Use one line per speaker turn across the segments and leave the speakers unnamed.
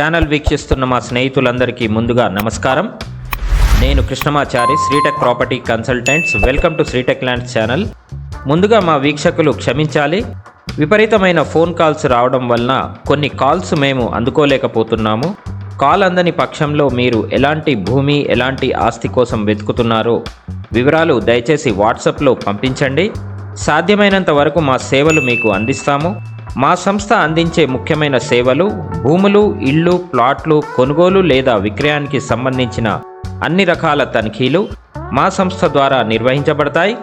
Channel వీక్షిస్తున్న మా స్నేహితులందరికీ ముందుగా నమస్కారం. నేను Krishnamachari Sreetech property consultants. Welcome to Sreetech lands channel. ముందుగా మా వీక్షకులు క్షమించాలి. విపరీతమైన ఫోన్ కాల్స్ రావడం వలన కొన్ని కాల్స్ మేము అందుకోలేకపోతున్నాము. కాల్ అందని పక్షంలో మీరు ఎలాంటి భూమి ఎలాంటి ఆస్తి కోసం వెతుకుతున్నారో వివరాలు దయచేసి వాట్సాప్లో పంపించండి. సాధ్యమైనంత వరకు మా సేవలు మీకు అందిస్తాము. మా సంస్థ అందించే ముఖ్యమైన సేవలు భూములు ఇళ్ళు ప్లాట్లు కొనుగోలు లేదా విక్రయానికి సంబంధించిన అన్ని రకాల తనిఖీలు మా సంస్థ ద్వారా నిర్వహించబడతాయి.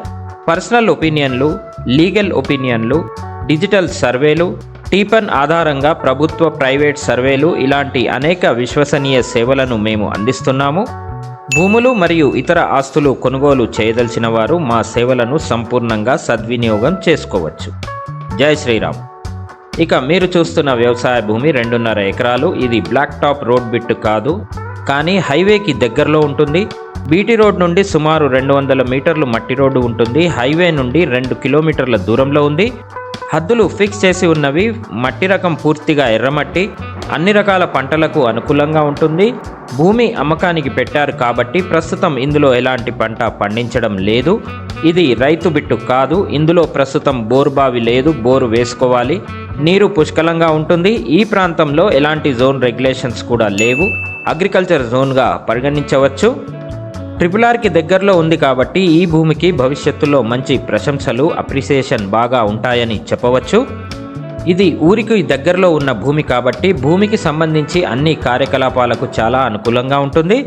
పర్సనల్ ఒపీనియన్లు లీగల్ ఒపీనియన్లు డిజిటల్ సర్వేలు టీపన్ ఆధారంగా ప్రభుత్వ ప్రైవేట్ సర్వేలు ఇలాంటి అనేక విశ్వసనీయ సేవలను మేము అందిస్తున్నాము. భూములు మరియు ఇతర ఆస్తులు కొనుగోలు చేయదలిచిన వారు మా సేవలను సంపూర్ణంగా సద్వినియోగం చేసుకోవచ్చు. జై శ్రీరామ్. ఇక మీరు చూస్తున్న వ్యవసాయ భూమి రెండున్నర ఎకరాలు. ఇది బ్లాక్ టాప్ రోడ్ బిట్ కాదు. కానీ హైవేకి దగ్గరలో ఉంటుంది. బీటీ రోడ్ నుండి సుమారు రెండు వందల మీటర్లు మట్టి రోడ్డు ఉంటుంది. హైవే నుండి రెండు కిలోమీటర్ల దూరంలో ఉంది. హద్దులు ఫిక్స్ చేసి ఉన్నవి. మట్టి రకం పూర్తిగా ఎర్రమట్టి. అన్ని రకాల పంటలకు అనుకూలంగా ఉంటుంది. భూమి అమ్మకానికి పెట్టారు కాబట్టి ప్రస్తుతం ఇందులో ఎలాంటి పంట పండించడం లేదు. ఇది రైతు బిట్టు కాదు. ఇందులో ప్రస్తుతం బోరు బావి లేదు. బోరు వేసుకోవాలి. నీరు పుష్కలంగా ఉంటుంది. ఈ ప్రాంతంలో ఎలాంటి జోన్ రెగ్యులేషన్స్ కూడా లేవు. అగ్రికల్చర్ జోన్గా పరిగణించవచ్చు. ట్రిపుల్ ఆర్కి దగ్గరలో ఉంది కాబట్టి ఈ భూమికి భవిష్యత్తులో మంచి ప్రశంసలు అప్రిసియేషన్ బాగా ఉంటాయని చెప్పవచ్చు. ఇది ఊరికి దగ్గరలో ఉన్న భూమి కాబట్టి భూమికి సంబంధించి అన్ని కార్యకలాపాలకు చాలా అనుకూలంగా ఉంటుంది.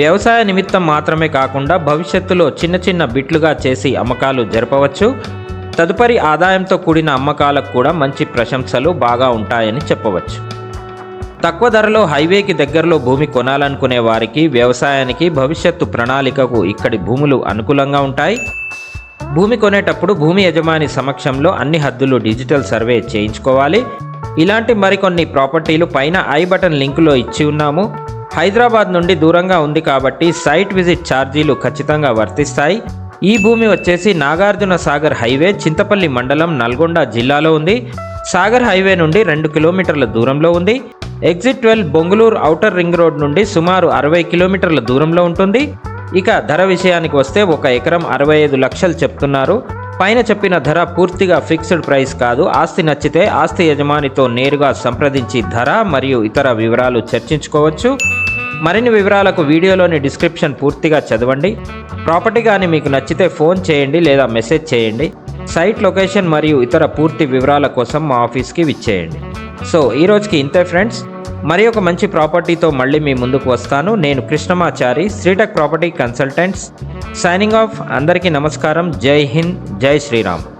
వ్యవసాయ నిమిత్తం మాత్రమే కాకుండా భవిష్యత్తులో చిన్న చిన్న బిట్లుగా చేసి అమ్మకాలు జరపవచ్చు. తదుపరి ఆదాయంతో కూడిన అమ్మకాలకు కూడా మంచి ప్రశంసలు బాగా ఉంటాయని చెప్పవచ్చు. తక్కువ ధరలో హైవేకి దగ్గరలో భూమి కొనాలనుకునే వారికి వ్యవసాయానికి భవిష్యత్తు ప్రణాళికకు ఇక్కడి భూములు అనుకూలంగా ఉంటాయి. భూమి కొనేటప్పుడు భూమి యజమాని సమక్షంలో అన్ని హద్దులు డిజిటల్ సర్వే చేయించుకోవాలి. ఇలాంటి మరికొన్ని ప్రాపర్టీలు పైన ఐ బటన్ లింకులో ఇచ్చి ఉన్నాము. హైదరాబాద్ నుండి దూరంగా ఉంది కాబట్టి సైట్ విజిట్ ఛార్జీలు ఖచ్చితంగా వర్తిస్తాయి. ఈ భూమి వచ్చేసి నాగార్జున సాగర్ హైవే చింతపల్లి మండలం నల్గొండ జిల్లాలో ఉంది. సాగర్ హైవే నుండి రెండు కిలోమీటర్ల దూరంలో ఉంది. Exit twelve Bengaluru outer ring road నుండి సుమారు అరవై కిలోమీటర్ల దూరంలో ఉంటుంది. ఇక ధర విషయానికి వస్తే ఒక ఎకరం అరవై ఐదు లక్షలు చెప్తున్నారు. పైన చెప్పిన ధర పూర్తిగా ఫిక్స్డ్ ప్రైస్ కాదు. ఆస్తి నచ్చితే ఆస్తి యజమానితో నేరుగా సంప్రదించి ధర మరియు ఇతర వివరాలు చర్చించుకోవచ్చు. మరిన్ని వివరాలకు వీడియోలోని డిస్క్రిప్షన్ పూర్తిగా చదవండి. ప్రాపర్టీ కానీ మీకు నచ్చితే ఫోన్ చేయండి లేదా మెసేజ్ చేయండి. సైట్ లొకేషన్ మరియు ఇతర పూర్తి వివరాల కోసం మా ఆఫీస్కి విచ్చేయండి. సో ఈ రోజుకి ఇంతే ఫ్రెండ్స్. మరి ఒక మంచి ప్రాపర్టీతో మళ్ళీ మీ ముందుకు వస్తాను. నేను Krishnamachari Sreetech property consultants. Signing off. అందరికీ నమస్కారం. జై హింద్ జై శ్రీరామ్.